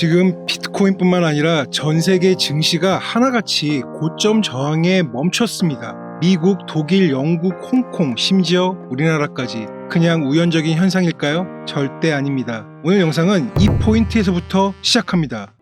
지금 비트코인뿐만 아니라 전 세계 증시가 하나같이 고점 저항에 멈췄습니다. 미국, 독일, 영국, 홍콩, 심지어 우리나라까지 그냥 우연적인 현상일까요? 절대 아닙니다. 오늘 영상은 이 포인트에서부터 시작합니다.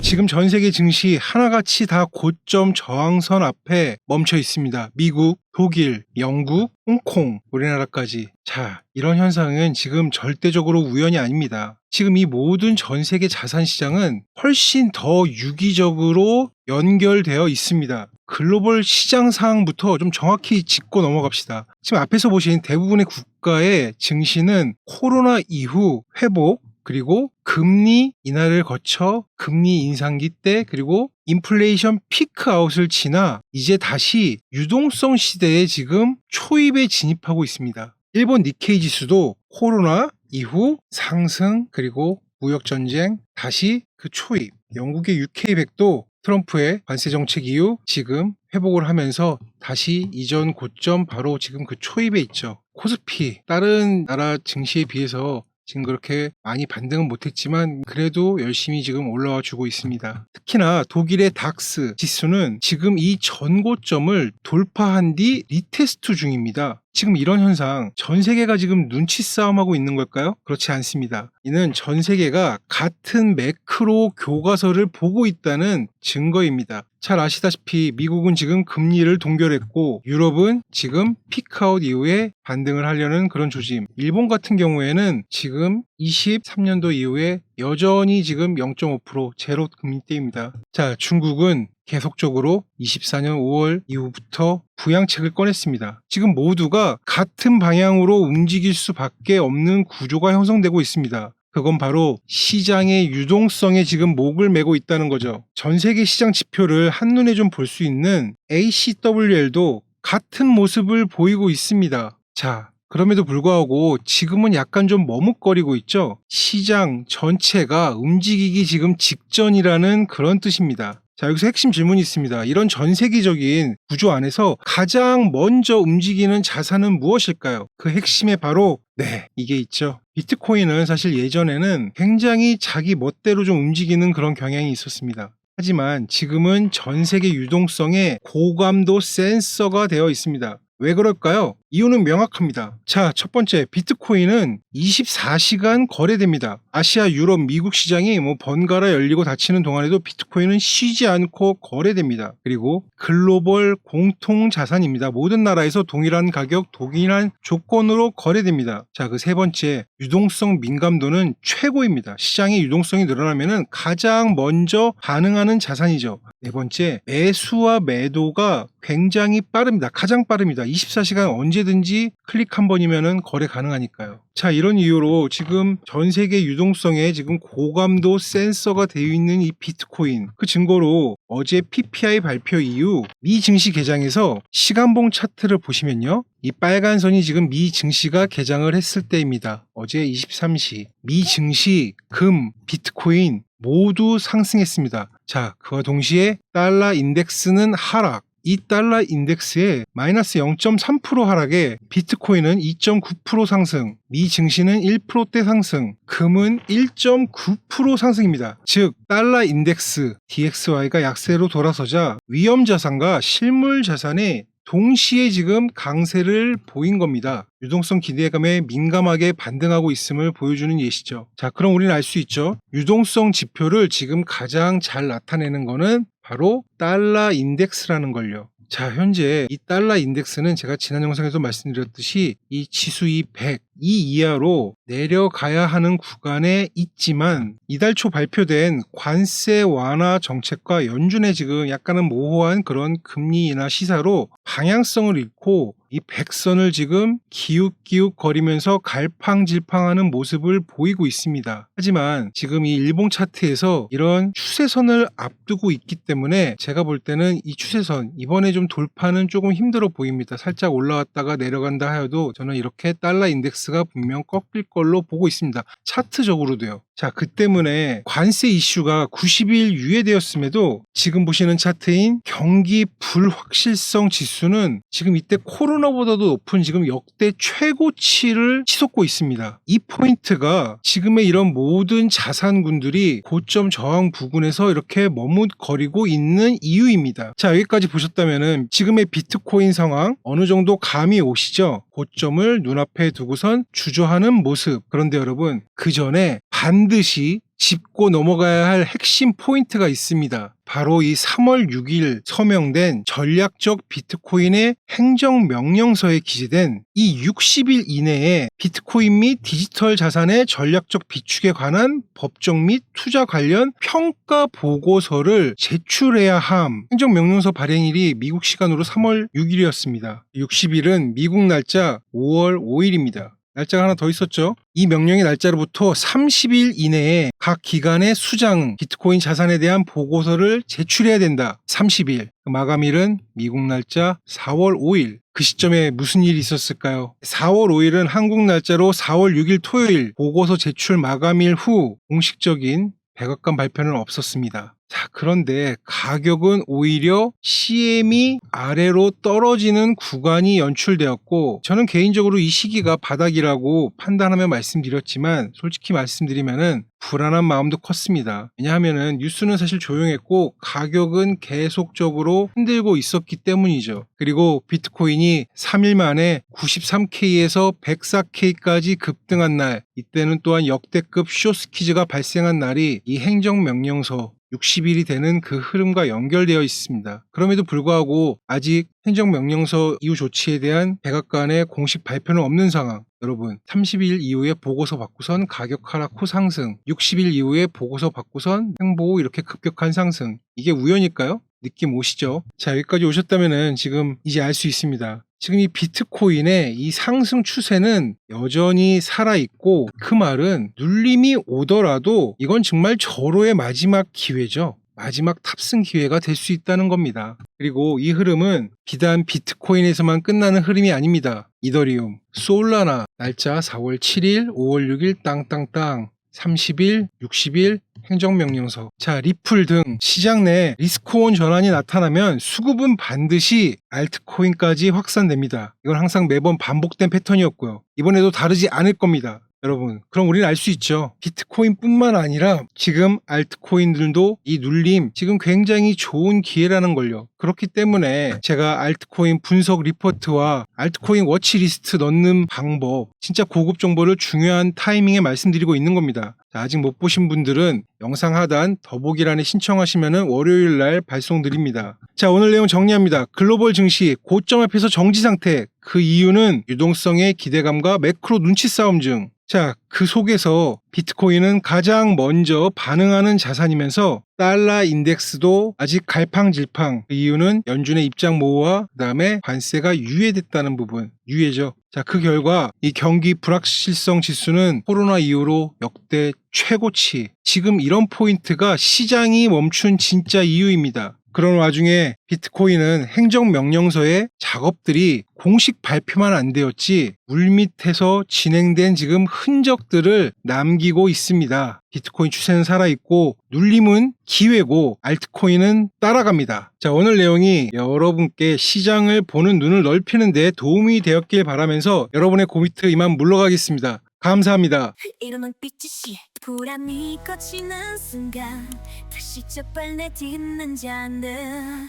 지금 전 세계 증시 하나같이 다 고점 저항선 앞에 멈춰 있습니다. 미국, 독일, 영국, 홍콩, 우리나라까지. 자, 이런 현상은 지금 절대적으로 우연이 아닙니다. 지금 이 모든 전 세계 자산 시장은 훨씬 더 유기적으로 연결되어 있습니다. 글로벌 시장 상황부터 좀 정확히 짚고 넘어갑시다. 지금 앞에서 보신 대부분의 국가의 증시는 코로나 이후 회복, 그리고 금리 인하를 거쳐 금리 인상기 때 그리고 인플레이션 피크 아웃을 지나 이제 다시 유동성 시대에 지금 초입에 진입하고 있습니다. 일본 니케이 지수도 코로나 이후 상승 그리고 무역 전쟁 다시 그 초입. 영국의 UK100도 트럼프의 관세 정책 이후 지금 회복을 하면서 다시 이전 고점 바로 지금 그 초입에 있죠. 코스피 다른 나라 증시에 비해서 지금 그렇게 많이 반등은 못했지만 그래도 열심히 지금 올라와 주고 있습니다. 특히나 독일의 닥스 지수는 지금 이 전고점을 돌파한 뒤 리테스트 중입니다. 지금 이런 현상 전 세계가 지금 눈치 싸움하고 있는 걸까요? 그렇지 않습니다. 이는 전 세계가 같은 매크로 교과서를 보고 있다는 증거입니다. 잘 아시다시피 미국은 지금 금리를 동결했고 유럽은 지금 피크아웃 이후에 반등을 하려는 그런 조짐. 일본 같은 경우에는 지금 23년도 이후에 여전히 지금 0.5% 제로 금리대입니다. 자, 중국은 계속적으로 24년 5월 이후부터 부양책을 꺼냈습니다. 지금 모두가 같은 방향으로 움직일 수밖에 없는 구조가 형성되고 있습니다. 그건 바로 시장의 유동성에 지금 목을 메고 있다는 거죠. 전 세계 시장 지표를 한눈에 좀 볼 수 있는 ACWL도 같은 모습을 보이고 있습니다. 자, 그럼에도 불구하고 지금은 약간 좀 머뭇거리고 있죠. 시장 전체가 움직이기 지금 직전이라는 그런 뜻입니다. 자, 여기서 핵심 질문이 있습니다. 이런 전 세계적인 구조 안에서 가장 먼저 움직이는 자산은 무엇일까요? 그 핵심에 바로 네, 이게 있죠. 비트코인은 사실 예전에는 굉장히 자기 멋대로 좀 움직이는 그런 경향이 있었습니다. 하지만 지금은 전 세계 유동성에 고감도 센서가 되어 있습니다. 왜 그럴까요? 이유는 명확합니다. 자, 첫 번째, 비트코인은 24시간 거래됩니다. 아시아, 유럽, 미국 시장이 뭐 번갈아 열리고 닫히는 동안에도 비트코인은 쉬지 않고 거래됩니다. 그리고 글로벌 공통 자산입니다. 모든 나라에서 동일한 가격, 동일한 조건으로 거래됩니다. 자, 그 세 번째, 유동성 민감도는 최고입니다. 시장의 유동성이 늘어나면 가장 먼저 반응하는 자산이죠. 네 번째, 매수와 매도가 굉장히 빠릅니다. 가장 빠릅니다. 24시간 언제든지 클릭 한 번이면 거래 가능하니까요. 자, 이런 이유로 지금 전 세계 유동성에 지금 고감도 센서가 되어 있는 이 비트코인. 그 증거로 어제 PPI 발표 이후 미 증시 개장에서 시간봉 차트를 보시면요. 이 빨간 선이 지금 미 증시가 개장을 했을 때입니다. 어제 23시. 미 증시, 금, 비트코인 모두 상승했습니다. 자, 그와 동시에 달러 인덱스는 하락. 이 달러 인덱스의 마이너스 0.3% 하락에 비트코인은 2.9% 상승, 미 증시는 1%대 상승, 금은 1.9% 상승입니다. 즉, 달러 인덱스 DXY가 약세로 돌아서자 위험 자산과 실물 자산의 동시에 지금 강세를 보인 겁니다. 유동성 기대감에 민감하게 반등하고 있음을 보여주는 예시죠. 자, 그럼 우리는 알 수 있죠. 유동성 지표를 지금 가장 잘 나타내는 거는 바로 달러 인덱스라는 걸요. 자, 현재 이 달러 인덱스는 제가 지난 영상에서 말씀드렸듯이 이 지수 이 100, 이 이하로 내려가야 하는 구간에 있지만 이달 초 발표된 관세 완화 정책과 연준의 지금 약간은 모호한 그런 금리 인하 시사로 방향성을 잃고 이 백선을 지금 기웃기웃 거리면서 갈팡질팡하는 모습을 보이고 있습니다. 하지만 지금 이 일봉 차트에서 이런 추세선을 앞두고 있기 때문에 제가 볼 때는 이 추세선 이번에 좀 돌파는 조금 힘들어 보입니다. 살짝 올라왔다가 내려간다 하여도 저는 이렇게 달러 인덱스가 분명 꺾일 걸로 보고 있습니다. 차트적으로도요. 자, 그 때문에 관세 이슈가 90일 유예되었음에도 지금 보시는 차트인 경기 불확실성 지수는 지금 이때 코로나보다도 높은 지금 역대 최고치를 치솟고 있습니다. 이 포인트가 지금의 이런 모든 자산군들이 고점 저항 부근에서 이렇게 머뭇거리고 있는 이유입니다. 자, 여기까지 보셨다면은 지금의 비트코인 상황 어느 정도 감이 오시죠? 고점을 눈앞에 두고선 주저하는 모습. 그런데 여러분, 그 전에 반드시 짚고 넘어가야 할 핵심 포인트가 있습니다. 바로 이 3월 6일 서명된 전략적 비트코인의 행정명령서에 기재된 이 60일 이내에 비트코인 및 디지털 자산의 전략적 비축에 관한 법정 및 투자 관련 평가 보고서를 제출해야 함. 행정명령서 발행일이 미국 시간으로 3월 6일이었습니다. 60일은 미국 날짜 5월 5일입니다. 날짜가 하나 더 있었죠. 이 명령의 날짜로부터 30일 이내에 각 기관의 수장 비트코인 자산에 대한 보고서를 제출해야 된다. 30일. 그 마감일은 미국 날짜 4월 5일. 그 시점에 무슨 일이 있었을까요? 4월 5일은 한국 날짜로 4월 6일 토요일 보고서 제출 마감일 후 공식적인 백악관 발표는 없었습니다. 자, 그런데 가격은 오히려 CM이 아래로 떨어지는 구간이 연출되었고, 저는 개인적으로 이 시기가 바닥이라고 판단하며 말씀드렸지만, 솔직히 말씀드리면은 불안한 마음도 컸습니다. 왜냐하면은 뉴스는 사실 조용했고, 가격은 계속적으로 흔들고 있었기 때문이죠. 그리고 비트코인이 3일 만에 93K에서 104K까지 급등한 날, 이때는 또한 역대급 쇼스키즈가 발생한 날이 이 행정명령서 60일이 되는 그 흐름과 연결되어 있습니다. 그럼에도 불구하고 아직 행정명령서 이후 조치에 대한 백악관의 공식 발표는 없는 상황. 여러분, 30일 이후에 보고서 받고선 가격 하락 후 상승, 60일 이후에 보고서 받고선 행보 이렇게 급격한 상승. 이게 우연일까요? 느낌 오시죠? 자, 여기까지 오셨다면은 지금 이제 알 수 있습니다. 지금 이 비트코인의 이 상승 추세는 여전히 살아있고 그 말은 눌림이 오더라도 이건 정말 절호의 마지막 기회죠. 마지막 탑승 기회가 될 수 있다는 겁니다. 그리고 이 흐름은 비단 비트코인에서만 끝나는 흐름이 아닙니다. 이더리움, 솔라나, 날짜 4월 7일, 5월 6일 땅땅땅, 30일, 60일, 행정명령서. 자, 리플 등 시장 내 리스크온 전환이 나타나면 수급은 반드시 알트코인까지 확산됩니다. 이건 항상 매번 반복된 패턴이었고요. 이번에도 다르지 않을 겁니다. 여러분, 그럼 우리는 알 수 있죠. 비트코인뿐만 아니라 지금 알트코인들도 이 눌림 지금 굉장히 좋은 기회라는 걸요. 그렇기 때문에 제가 알트코인 분석 리포트와 알트코인 워치리스트 넣는 방법, 진짜 고급 정보를 중요한 타이밍에 말씀드리고 있는 겁니다. 자, 아직 못 보신 분들은 영상 하단 더보기란에 신청하시면 월요일 날 발송드립니다. 자, 오늘 내용 정리합니다. 글로벌 증시 고점 앞에서 정지 상태. 그 이유는 유동성의 기대감과 매크로 눈치 싸움 중. 자, 그 속에서 비트코인은 가장 먼저 반응하는 자산이면서 달러 인덱스도 아직 갈팡질팡. 그 이유는 연준의 입장 모호와 그다음에 관세가 유예됐다는 부분. 유예죠. 자, 그 결과 이 경기 불확실성 지수는 코로나 이후로 역대 최고치. 지금 이런 포인트가 시장이 멈춘 진짜 이유입니다. 그런 와중에 비트코인은 행정명령서의 작업들이 공식 발표만 안 되었지 물밑에서 진행된 지금 흔적들을 남기고 있습니다. 비트코인 추세는 살아있고 눌림은 기회고 알트코인은 따라갑니다. 자 오늘 내용이 여러분께 시장을 보는 눈을 넓히는 데 도움이 되었길 바라면서 여러분의 고비트 이만 물러가겠습니다. 감사합니다. 이름은 빛이 불안이 꺼지는 순간 다시 적발 내 딛는 자는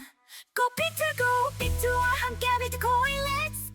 고 비트고 비트와 함께 비트코인 렛츠